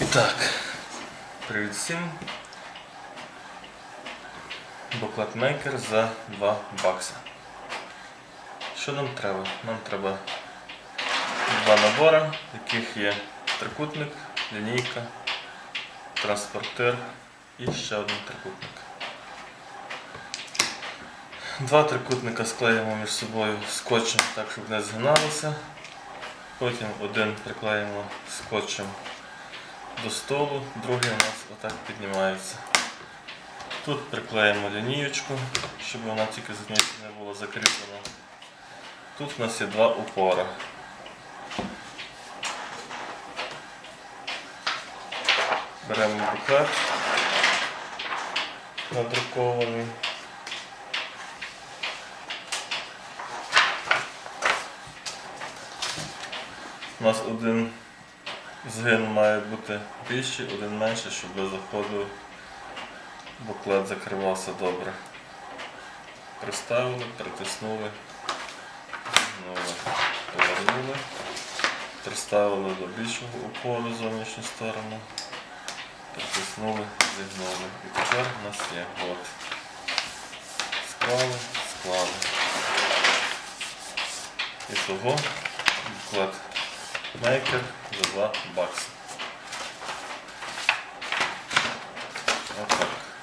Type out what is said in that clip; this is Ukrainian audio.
І так, привіт всім. Буклетмейкер за 2 бакса. Що нам треба? Нам треба два набори, в яких є трикутник, лінійка, транспортир і ще один трикутник. Два трикутника склеїмо між собою скотчем так, щоб не згиналося. Потім один приклеїмо скотчем до столу, другий у нас отак піднімається. Тут приклеїмо лінієчку, щоб вона тільки з однієї сторони була закріплена. Тут у нас є два упори. Беремо буклет надрукований. У нас один згин має бути більший, один менший, щоб без заходу буклет закривався добре. Приставили, притиснули, зігнули, повернули, приставили до більшого упору зовнішню сторону, притиснули, зігнули. І тепер у нас є от. Склали, склали. І того буклет мейкер за 2 Вот Отак.